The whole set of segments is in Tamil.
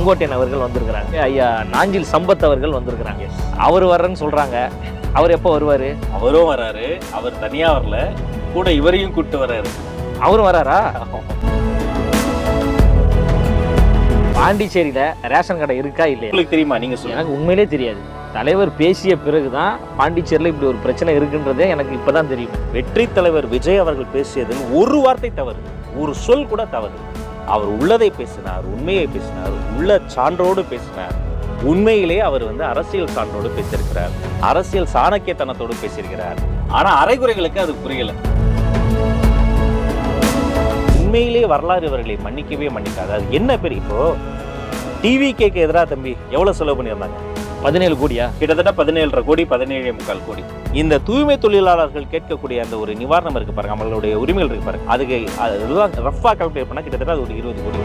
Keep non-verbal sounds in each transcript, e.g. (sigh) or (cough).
செங்கோட்டையன் அவர்கள் வந்திருக்கிறாங்க. ஐயா நாஞ்சில் சம்பத் அவர்கள் வந்திருக்கிறாங்க. அவர் வர்றேன்னு சொல்றாங்க. அவர் எப்போ வருவாரு? அவரும் வராரு. அவர் தனியா வரல. கூட இவரையும் கூட்டு வராரு. அவரும் வராரா? பாண்டிச்சேரியில ரேஷன் கடை இருக்கா இல்லையா? உங்களுக்கு தெரியுமா? நீங்க சொல்லுங்க. எனக்கு உண்மையிலே தெரியாது. தலைவர் பேசிய பிறகுதான் பாண்டிச்சேரியில இப்படி ஒரு பிரச்சனை இருக்குன்றதே எனக்கு இப்பதான் தெரியும். வெற்றி தலைவர் விஜய் அவர்கள் பேசியதில் ஒரு வார்த்தை தவறு. ஒரு சொல் கூட தவறு. அவர் உள்ளதை பேசினார் உண்மையை பேசினார் உள்ள சான்றோடு பேசினார். உண்மையிலே அவர் வந்து அரசியல் சான்றோடு பேசியிருக்கிறார். அரசியல் சாணக்கியத்தனத்தோடு பேசியிருக்கிறார். ஆனா அரைகுறைகளுக்கு அது புரியல. உண்மையிலே வரலாறு இவர்களை மன்னிக்கவே மன்னிக்காது. அது என்ன பெரிய இப்போ டிவி கேக்கு எதிராக தம்பி எவ்வளவு செலவு பண்ணியிருந்தாங்க? பதினேழு கோடியா? கிட்டத்தட்ட பதினேழரை கோடி பதினேழே முக்கால் கோடி. இந்த தூய்மை தொழிலாளர்கள் கேட்கக்கூடிய அந்த ஒரு நிவாரணம் இருக்கு பாருங்க அவங்களுடைய உரிமைகள் இருக்கு பாருங்க. அதுக்கு அதுதான் ரஃபா கால்குலேட் பண்ணா கிட்டத்தட்ட அது ஒரு இருபது கோடி.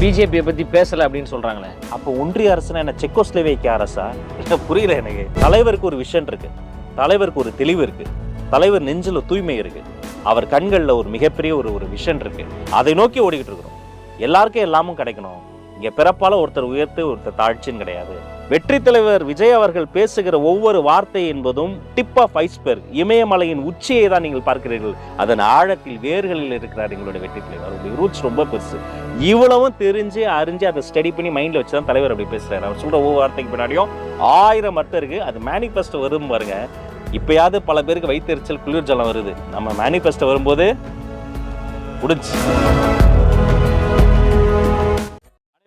பிஜேபியை பத்தி பேசல அப்படின்னு சொல்றாங்களே. அப்போ ஒன்றிய அரசுனா என்ன? செக்கோஸ்லோவேக்கிய அரசா? இல்ல புரியல எனக்கு. தலைவருக்கு ஒரு விஷன் இருக்கு. தலைவருக்கு ஒரு தெளிவு இருக்கு. தலைவர் நெஞ்சில தூய்மை இருக்கு. அவர் கண்கள்ல ஒரு மிகப்பெரிய ஒரு ஒரு விஷன் இருக்கு. அதை நோக்கி ஓடிக்கிட்டு இருக்கிறோம். எல்லாருக்கும் எல்லாமும் கிடைக்கணும். இங்கே பிறப்பால ஒருத்தர் உயர்த்து ஒருத்தர் தாழ்ச்சின்னு கிடையாது. வெற்றி தலைவர் விஜய் அவர்கள் பேசுகிற ஒவ்வொரு வார்த்தை என்பதும் டிப் ஆஃப் ஐஸ்பெர்க் இமயமலையின் உச்சியை தான் நீங்கள் பார்க்கிறீர்கள். அதன் ஆழத்தில் வேர்களில் இருக்கிறார் எங்களுடைய வெற்றி தலைவர். அவருடைய ரூட்ஸ் ரொம்ப பெருசு. இவ்வளவும் தெரிஞ்சு அறிஞ்சு அதை ஸ்டடி பண்ணி மைண்டில் வச்சு தான் தலைவர் அப்படி பேசுகிறார் அவர் சொல்கிற ஒவ்வொரு வார்த்தைக்கு பின்னாடியும் ஆயிரம் அர்த்தம் இருக்குது அது மேனிஃபெஸ்டோ வரும் பாருங்க. இப்பயாவது பல பேருக்கு வயிற்றுச்சல் குளிர்ஜலம் வருது. நம்ம மேனிஃபெஸ்டோ வரும்போது முடிஞ்சு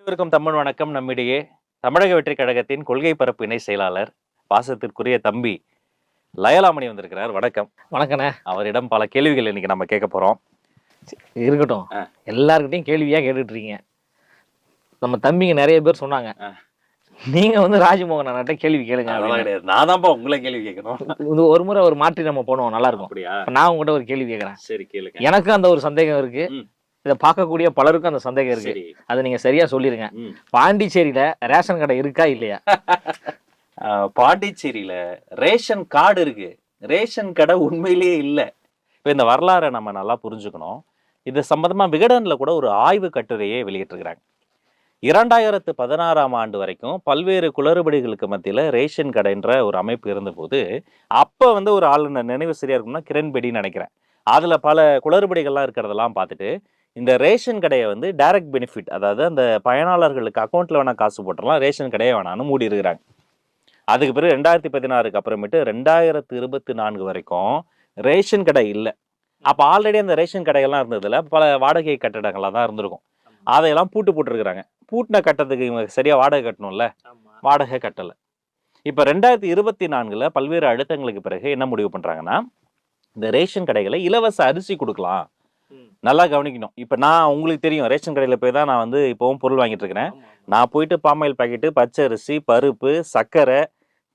அனைவருக்கும் தமிழ் வணக்கம். நம்மிடையே தமிழக வெற்றி கழகத்தின் கொள்கை பரப்பு இணை செயலாளர் பாசத்திற்குரிய தம்பி லயலாமணி வந்திருக்கிறார். வணக்கம். வணக்கண்ணே. அவரிடம் பல கேள்விகள் இன்னைக்கு நம்ம கேட்க போறோம். இருக்கட்டும். ஆ. எல்லார்கிட்டையும் கேள்வியா கேட்டுட்டு இருக்கீங்க. நம்ம தம்பிங்க நிறைய பேர் சொன்னாங்க. நீங்க வந்து ராஜமோகன் அண்ணாட்ட கேள்வி கேளுங்க. கிடையாது. நான் தான்ப்பா உங்களை கேள்வி கேட்கணும். இது ஒரு முறை ஒரு மாற்றி நம்ம போனோம் நல்லா இருக்கும். நான் உங்ககிட்ட ஒரு கேள்வி கேட்கறேன். சரி கேளுங்க. எனக்கும் அந்த ஒரு சந்தேகம் இருக்கு. இதை பார்க்கக்கூடிய பலருக்கும் அந்த சந்தேகம் இருக்கு. அதை நீங்க சரியா சொல்லிருங்க. பாண்டிச்சேரியில ரேஷன் கடை இருக்கா இல்லையா? (laughs) பாண்டிச்சேரியில ரேஷன் கார்டு இருக்கு. ரேஷன் கடை உண்மையிலேயே இல்ல. இப்போ இந்த வரலாறை நம்ம நல்லா புரிஞ்சுக்கணும். இது சம்பந்தமா விகடன்ல கூட ஒரு ஆய்வு கட்டுரையை வெளியிட்டிருக்கிறாங்க. இரண்டாயிரத்து பதினாறாம் ஆண்டு வரைக்கும் பல்வேறு குளறுபடிகளுக்கு மத்தியில ரேஷன் கடைன்ற ஒரு அமைப்பு இருந்தபோது அப்ப வந்து ஒரு ஆளுநர் நினைவு சரியா இருக்கும்னா கிரண்பேடின்னு நினைக்கிறேன். அதுல பல குளறுபடிகள்லாம் இருக்கிறதெல்லாம் பார்த்துட்டு இந்த ரேஷன் கடையை வந்து டைரக்ட் பெனிஃபிட் அதாவது அந்த பயனாளர்களுக்கு அக்கௌண்ட்ல வேணா காசு போட்டுடலாம் ரேஷன் கடையை வேணான்னு மூடி இருக்கிறாங்க அதுக்கு பிறகு ரெண்டாயிரத்தி பதினாறுக்கு அப்புறமேட்டு ரெண்டாயிரத்து இருபத்தி நான்கு வரைக்கும் ரேஷன் கடை இல்லை. அப்போ ஆல்ரெடி அந்த ரேஷன் கடைகள்லாம் இருந்ததுல பல வாடகை கட்டடங்களாக தான் இருந்திருக்கும். அதையெல்லாம் பூட்டு போட்டிருக்கிறாங்க. பூட்டின கட்டத்துக்கு இவங்க சரியா வாடகை கட்டணும்ல? வாடகை கட்டலை. இப்போ ரெண்டாயிரத்தி இருபத்தி நான்குல பல்வேறு அழுத்தங்களுக்கு பிறகு என்ன முடிவு பண்றாங்கன்னா இந்த ரேஷன் கடைகளை இலவச அரிசி கொடுக்கலாம். நல்லா கவனிக்கணும். இப்போ நான் உங்களுக்கு தெரியும் ரேஷன் கடையில் போய் தான் நான் வந்து இப்போவும் பொருள் வாங்கிட்டு இருக்கிறேன் நான் போயிட்டு பாமாயில் பாக்கெட்டு பச்சை அரிசி பருப்பு சர்க்கரை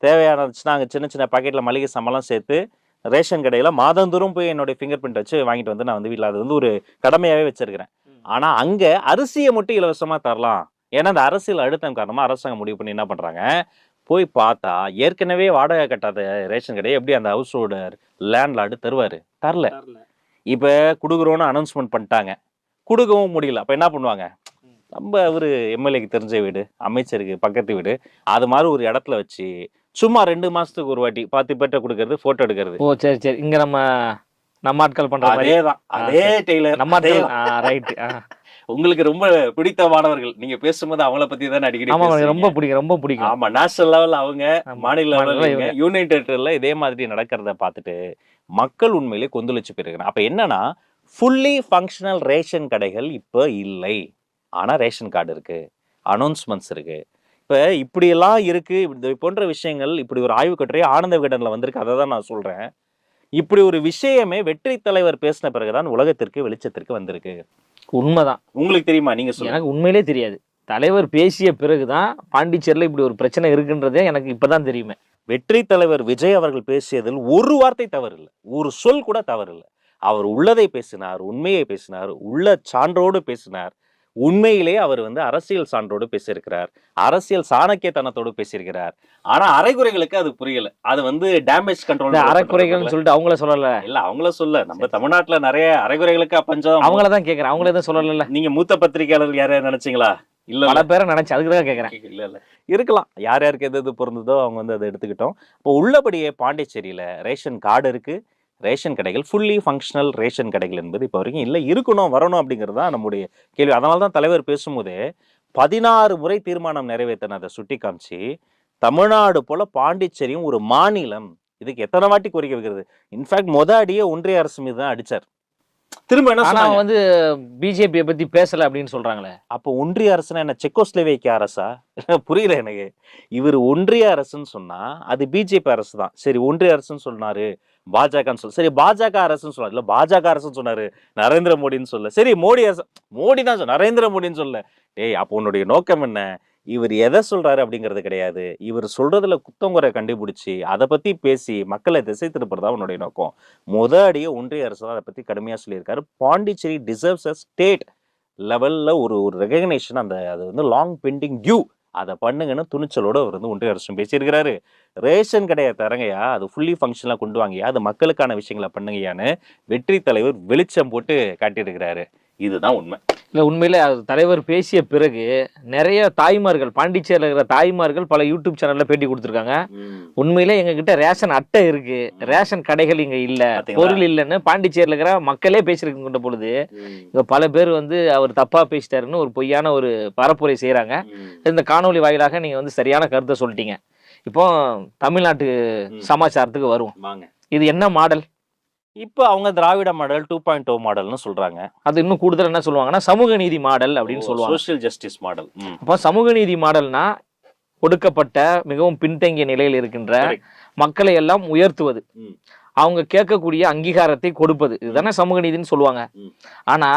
தேவையான இருந்துச்சுன்னா அங்கே சின்ன சின்ன பாக்கெட்டில் மளிகை சாமான்லாம் சேர்த்து ரேஷன் கடையில் மாதந்தோறும் போய் என்னுடைய ஃபிங்கர் பிரிண்ட் வச்சு வாங்கிட்டு வந்து நான் வந்து வீட்டில் அது வந்து ஒரு கடமையாகவே வச்சிருக்கிறேன். ஆனால் அங்கே அரிசியை மட்டும் இலவசமாக தரலாம். ஏன்னா அந்த அரசியல் அழுத்தம் காரணமாக அரசாங்கம் முடிவு பண்ணி என்ன பண்ணுறாங்க போய் பார்த்தா ஏற்கனவே வாடகை கட்டாத ரேஷன் கடையை எப்படி அந்த ஹவுஸ் ஓனர் லேண்ட்லார்டு தருவார்? தரல. இப்போ கொடுக்குறோன்னு அனௌன்ஸ்மெண்ட் பண்ணிட்டாங்க. கொடுக்கவும் முடியல. அப்போ என்ன பண்ணுவாங்க? நம்ம அவர் எம்எல்ஏக்கு தெரிஞ்ச வீடு அமைச்சருக்கு பக்கத்து வீடு அது மாதிரி ஒரு இடத்துல வச்சு சும்மா ரெண்டு மாசத்துக்கு ஒரு வாட்டி பத்து பேர்ட்ட கொடுக்கறது போட்டோ எடுக்கிறது. ஓ சரி சரி. இங்க நம்ம நம்ம ஆட்கள் பண்ற மாதிரி. அதேதான். அதே டெய்லர். நம்ம அதே ஆட்கள் ரைட் உங்களுக்கு ரொம்ப பிடித்தமானவர்கள். நீங்க பேசும்போது அவங்கள பத்தி தான் அடிக்கடி ஆமா. ரொம்ப பிடிக்கும் ரொம்ப பிடிக்கும். ஆமா நேஷனல் லெவல் அவங்க. மாநில மாநில லெவல் இவங்க. யூனியன் டெரிட்டரியில் இதே மாதிரி நடக்கிறத பார்த்துட்டு மக்கள் உண்மையிலே கொந்தளிச்சு போயிருக்கிறாங்க. அப்ப என்னன்னா ஃபுல்லி ஃபங்க்ஷனல் ரேஷன் கடைகள் இப்போ இல்லை. ஆனா ரேஷன் கார்டு இருக்கு அனௌன்ஸ்மெண்ட்ஸ் இருக்கு. இப்போ இப்படியெல்லாம் இருக்கு இது போன்ற விஷயங்கள் இப்படி ஒரு ஆய்வு கட்டுரை ஆனந்த விகடனில் வந்திருக்கு அதை தான் நான் சொல்றேன். இப்படி ஒரு விஷயமே வெற்றி தலைவர் பேசின பிறகுதான் உலகத்திற்கு வெளிச்சத்திற்கு வந்திருக்கு. உண்மைதான். உங்களுக்கு தெரியுமா? நீங்க சொல்லுங்க. எனக்கு உண்மையிலே தெரியாது. தலைவர் பேசிய பிறகுதான் பாண்டிச்சேரியில இப்படி ஒரு பிரச்சனை இருக்குன்றதே எனக்கு இப்பதான் தெரியுமே. வெற்றி தலைவர் விஜய் அவர்கள் பேசியதில் ஒரு வார்த்தை தவறில்லை. ஒரு சொல் கூட தவறில்லை. அவர் உள்ளதை பேசினார் உண்மையை பேசினார் உள்ள சான்றோடு பேசினார். உண்மையிலே அவர் வந்து அரசியல் சான்றோடு பேசியிருக்கிறார். அரசியல் சாணக்கியத்தனத்தோடு பேசியிருக்கிறார். ஆனா அரைகுறைகளுக்கு அது புரியல. அது வந்து டேமேஜ் கண்ட்ரோல் அறக்குறைகள்னு சொல்லிட்டு அவங்கள சொல்லல. இல்ல அவங்கள சொல்ல நம்ம தமிழ்நாட்டுல நிறைய அரைகுறைகளுக்கு பஞ்சம். அவங்கள தான் கேக்குறேன். அவங்கள எதுவும் சொல்லல நீங்க மூத்த பத்திரிகையாளர் யாரையா நினைச்சீங்களா? இல்ல பல பேரை நினைச்சு அதுக்கு தான் கேக்குறேன். இல்ல இல்ல. இருக்கலாம். யார் யாருக்கு எது எது பொருந்ததோ அவங்க வந்து அதை எடுத்துக்கிட்டோம். இப்போ உள்ளபடியே பாண்டிச்சேரியில ரேஷன் கார்டு இருக்கு. ரேஷன் கடைகள் ஃபுல்லி ஃபங்க்ஷனல் ரேஷன் கடைகள் என்பது இப்போ வரைக்கும் இல்லை இருக்கணும் வரணும் அப்படிங்கிறது தான் நம்முடைய கேள்வி. அதனால தான் தலைவர் பேசும்போதே பதினாறு முறை தீர்மானம் நிறைவேற்றின அதை சுட்டி காமிச்சு தமிழ்நாடு போல பாண்டிச்சேரியும் ஒரு மாநிலம். இதுக்கு எத்தனை வாட்டி கோரிக்கை வைக்கிறது? இன்ஃபேக்ட் மொத அடியே ஒன்றிய அரசு மீது தான் அடிச்சார். திரும்ப என்ன ஆனா சொன்னாங்க? வந்து பிஜேபியை பத்தி பேசல அப்படின்னு சொல்றாங்களே. அப்போ ஒன்றிய அரசுனா என்ன செக்கோஸ்லோவேக்கிய அரசா? (laughs) புரியல எனக்கு. இவர் ஒன்றிய அரசுன்னு சொன்னா அது பிஜேபி அரசு தான். சரி ஒன்றிய அரசுன்னு சொன்னாரு பாஜகன்னு சொல்ல சரி பாஜக அரசுன்னு சொன்னார். இல்ல பாஜக அரசுன்னு சொன்னாரு நரேந்திர மோடின்னு சொல்ல. சரி மோடி அரசு மோடி தான் சொன்ன நரேந்திர மோடின்னு சொல்ல. டேய் அப்போ உன்னுடைய நோக்கம் என்ன? இவர் எதை சொல்கிறாரு அப்படிங்கிறது கிடையாது. இவர் சொல்றதுல குத்தங்குறை கண்டுபிடிச்சி அதை பற்றி பேசி மக்களை திசை திருப்புறதா உன்னுடைய நோக்கம். முத அடியே ஒன்றிய அரசு தான் அதை பற்றி கடுமையாக சொல்லியிருக்காரு. பாண்டிச்சேரி டிசர்வ்ஸ் அ ஸ்டேட் லெவலில் ஒரு ஒரு ரெகக்னேஷன் அந்த அது வந்து லாங் பெண்டிங் டியூ அதை பண்ணுங்கன்னு துணிச்சலோடு அவர் வந்து ஒன்றிய அரசும் பேசியிருக்கிறாரு. ரேஷன் கடையை தரங்கய்யா அது ஃபுல்லி ஃபங்க்ஷனாக கொண்டு வாங்கய்யா அது மக்களுக்கான விஷயங்களை பண்ணுங்கயான்னு வெற்றி தலைவர் வெளிச்சம் போட்டு காட்டியிருக்கிறாரு. இதுதான் உண்மை. இல்ல உண்மையிலே தலைவர் பேசிய பிறகு நிறைய தாய்மார்கள் பாண்டிச்சேரியில் இருக்கிற தாய்மார்கள் பல யூடியூப் சேனல்ல பேட்டி கொடுத்துருக்காங்க. உண்மையிலே எங்க கிட்ட ரேஷன் அட்டை இருக்கு. ரேஷன் கடைகள் இங்க இல்ல? பொருள் இல்லைன்னு பாண்டிச்சேரியில் இருக்கிற மக்களே பேசியிருக்கின்ற பொழுது இங்க பல பேர் வந்து அவர் தப்பா பேசிட்டாருன்னு ஒரு பொய்யான ஒரு பரப்புரை செய்றாங்க. இந்த காணொளி வாயிலாக நீங்க வந்து சரியான கருத்தை சொல்லிட்டீங்க. இப்போ தமிழ்நாட்டு. சமாச்சாரத்துக்கு வருவோம். இது என்ன மாடல்? இப்போ அவங்க Dravida model two point O மாடல்னு சொல்றாங்க. அது இன்னும் கூடுதல் என்ன சொல்லுவாங்கன்னா சமூக நீதி மாடல் அப்படின்னு சொல்லுவாங்க. சோஷியல் ஜஸ்டிஸ் மாடல் அப்போ சமூக நீதி மாடல்னா ஒடுக்கப்பட்ட மிகவும் பின்தங்கிய நிலையில் இருக்கின்ற. மக்களை எல்லாம் உயர்த்துவது. அவங்க கேட்கக்கூடிய அங்கீகாரத்தை கொடுப்பது. இதுதானே சமூக நீதின்னு சொல்லுவாங்க. ஆனா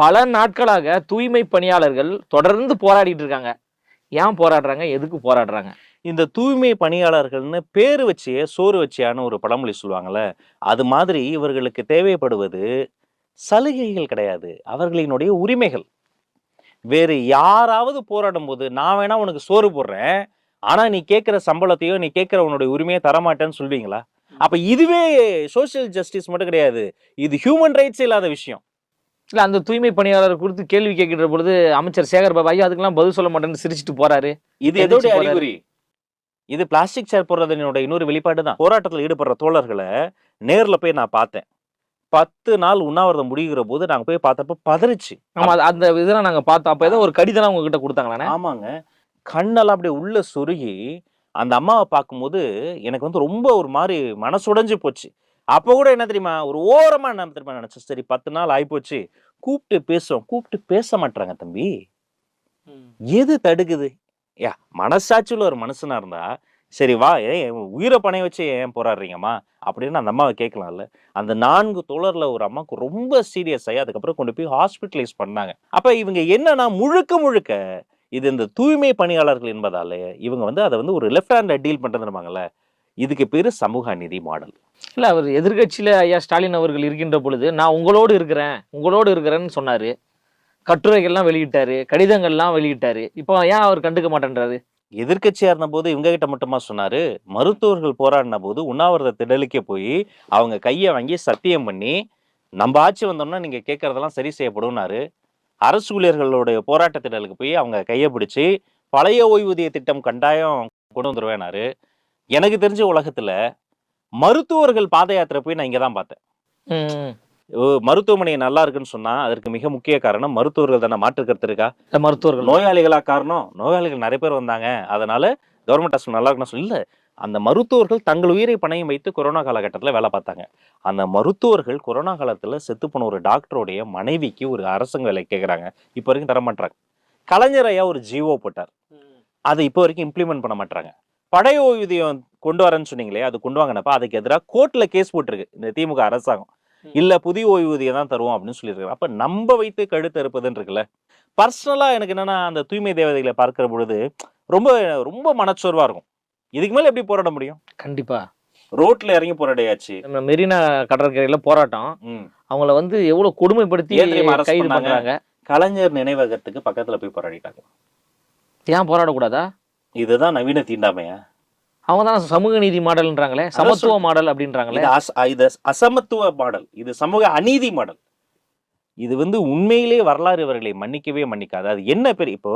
பல நாட்களாக தூய்மை பணியாளர்கள் தொடர்ந்து போராடிட்டு இருக்காங்க. ஏன் போராடுறாங்க? எதுக்கு போராடுறாங்க? இந்த தூய்மை பணியாளர்கள்னு பேர் வச்சே சோறு வச்சியான்னு ஒரு பழமொழி சொல்லுவாங்கல்ல அது மாதிரி இவர்களுக்கு தேவைப்படுவது சலுகைகள் கிடையாது. அவர்களினுடைய உரிமைகள். வேறு யாராவது போராடும் போது நான் வேணா உனக்கு சோறு போடுறேன் ஆனா நீ கேட்கிற சம்பளத்தையோ நீ கேட்கிற உன்னுடைய உரிமையை தரமாட்டேன்னு சொல்வீங்களா அப்ப இதுவே சோஷியல் ஜஸ்டிஸ் மட்டும் கிடையாது. இது ஹியூமன் ரைட்ஸ் இல்லாத விஷயம். இல்ல அந்த தூய்மை பணியாளர் குறித்து கேள்வி கேட்கிற பொழுது அமைச்சர் சேகர் பாபு ஐயா அதுக்கெல்லாம் பதில் சொல்ல மாட்டேன்னு சிரிச்சிட்டு போறாரு. இது எதிர்த்து எதோட போறாரு. அறிகுறி? இது பிளாஸ்டிக் சேர் போடுறதனோட இன்னொரு வெளிப்பாடு தான் போராட்டத்தில் ஈடுபடுற தோழர்களை நேர்ல போய் நான் பார்த்தேன். பத்து நாள் உண்ணாவிரதம் முடிகிற போது நாங்க போய் பார்த்தப்ப பதறிச்சு. ஆமா அது- அந்த இதெல்லாம் நாங்க பார்த்தோம். அப்ப ஏதோ ஒரு கடிதம் உங்ககிட்ட கொடுத்தாங்களாண்ணே? ஆமாங்க. கண்ணெல்லாம் அப்படியே உள்ள சொருகி அந்த அம்மாவை பார்க்கும்போது எனக்கு வந்து ரொம்ப ஒரு மாதிரி மனசுடைஞ்சு போச்சு. அப்போ கூட என்ன தெரியுமா ஒரு ஓரமா என்ன தெரியுமா நினைச்சேன். சரி பத்து நாள் ஆயிப்போச்சு. கூப்பிட்டு பேசுவோம். கூப்பிட்டு பேச மாட்டாங்க தம்பி. எது தடுக்குது? யா மனசாட்சியில் ஒரு மனுஷனாக இருந்தால் சரி வா ஏன் என் உயிரை பணைய வச்சு ஏன் போராடுறீங்கம்மா? அப்படின்னு அந்த அம்மாவை கேட்கலாம்ல. அந்த நான்கு தோழரில் ஒரு அம்மாவுக்கு ரொம்ப சீரியஸ் ஆகி அதுக்கப்புறம் கொண்டு போய் ஹாஸ்பிட்டலைஸ் பண்ணாங்க. அப்போ இவங்க என்னன்னா முழுக்க முழுக்க இது இந்த தூய்மை பணியாளர்கள் என்பதாலே இவங்க வந்து அதை வந்து ஒரு லெஃப்ட் ஹேண்டில் டீல் பண்ணுறதுமாங்கல்ல இதுக்கு பேர் சமூக நீதி மாடல். இல்லை அவர் எதிர்கட்சியில் ஐயா ஸ்டாலின் அவர்கள் இருக்கின்ற பொழுது நான் உங்களோடு இருக்கிறேன் உங்களோடு இருக்கிறேன்னு சொன்னார். கட்டுரைகள்லாம் வெளியிட்டாரு கடிதங்கள்லாம் வெளியிட்டாரு. இப்போ ஏன் அவர் கண்டுக்க மாட்டேன்றாரு? எதிர்க்கட்சியா இருந்தபோது இவங்க கிட்ட மட்டுமா சொன்னாரு? மருத்துவர்கள் போராடின போது உண்ணாவிரத திடலுக்கே போய் அவங்க கையை வாங்கி சத்தியம் பண்ணி நம்ம ஆட்சி வந்தோம்னா நீங்க கேட்கறதெல்லாம் சரி செய்யப்படும்னாரு. அரசு ஊழியர்களுடைய போராட்ட திடலுக்கு போய் அவங்க கையை பிடிச்சி பழைய ஓய்வூதிய திட்டம் கண்டாயம் கொண்டு வந்துருவேனாரு. எனக்கு தெரிஞ்ச உலகத்துல மருத்துவர்கள் பாத யாத்திரை போய் நான் இங்க தான் பார்த்தேன் மருத்துவமனை நல்லா இருக்குன்னு சொன்னா அதற்கு மிக முக்கிய காரணம் மருத்துவர்கள் தானே மாற்று கருத்து இருக்கா மருத்துவர்கள். நோயாளிகளா காரணம்? நோயாளிகள் நிறைய பேர் வந்தாங்க. அதனால கவர்மெண்ட் ஹாஸ்பிட்டல் நல்லா இருக்குன்னு சொல்லி இல்ல. அந்த மருத்துவர்கள் தங்கள் உயிரை பணையம் வைத்து கொரோனா காலகட்டத்தில் வேலை பார்த்தாங்க. அந்த மருத்துவர்கள் கொரோனா காலத்துல செத்து போன ஒரு டாக்டருடைய மனைவிக்கு ஒரு அரசாங்க வேலை கேட்குறாங்க இப்போ வரைக்கும் தர மாட்டாங்க கலைஞர் ஐயா ஒரு ஜிஓ போட்டார். அதை இப்போ வரைக்கும் இம்ப்ளிமெண்ட் பண்ண மாட்டாங்க பழைய ஓய்வூதியம் கொண்டு வரேன்னு சொன்னீங்களே அது கொண்டு வாங்கினப்ப அதுக்கு எதிராக கோர்ட்ல கேஸ் போட்டிருக்கு. இந்த திமுக அரசாங்கம். இல்ல புதிய ஓய்வூதியம் தான் தருவோம் அப்படின்னு சொல்லியிருக்காங்க அப்ப நம்ப வைத்து கழுத்து அறுப்பதுன்னு இருக்குல்ல பர்சனலா எனக்கு என்னன்னா அந்த தூய்மை தேவதைகளை பார்க்கிற பொழுது ரொம்ப ரொம்ப மனச்சோர்வா இருக்கும். இதுக்கு மேல எப்படி போராட முடியும்? கண்டிப்பா. ரோட்ல இறங்கி போராடியாச்சு. நம்ம மெரினா கடற்கரையில போராட்டம். அவங்கள வந்து எவ்வளவு கொடுமைப்படுத்தி கைது? பண்றாங்க? கலைஞர் நினைவகத்துக்கு பக்கத்துல போய் போராடிட்டாங்க. ஏன் போராடக்கூடாதா? இதுதான் நவீன தீண்டாமையா? அவங்க தான் சமூக நீதி மாடல்ன்றாங்களே? சமத்துவ மாடல் அப்படின்றாங்களே? இது அச இது அசமத்துவ மாடல். இது சமூக அநீதி மாடல். இது வந்து உண்மையிலே வரலாறு இவர்களை மன்னிக்கவே மன்னிக்காது. அது என்ன பெரிய இப்போ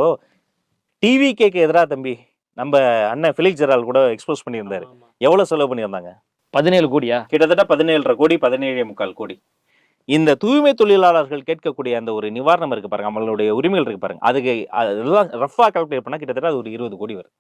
டிவி கேக்கு எதிராக தம்பி நம்ம அண்ணன் ஃபிலிக் ஜெரால் கூட எக்ஸ்போஸ் பண்ணியிருந்தாரு. எவ்வளவு செலவு பண்ணியிருந்தாங்க? பதினேழு கோடியா? கிட்டத்தட்ட பதினேழரை கோடி பதினேழே முக்கால் கோடி. இந்த தூய்மை தொழிலாளர்கள் கேட்கக்கூடிய அந்த ஒரு நிவாரணம் இருக்கு பாருங்க அவங்களுடைய உரிமைகள் இருக்கு பாருங்க. அதுக்கு அதெல்லாம் ரஃபா கால்குலேட் பண்ணா கிட்டத்தட்ட அது ஒரு இருபது கோடி வருது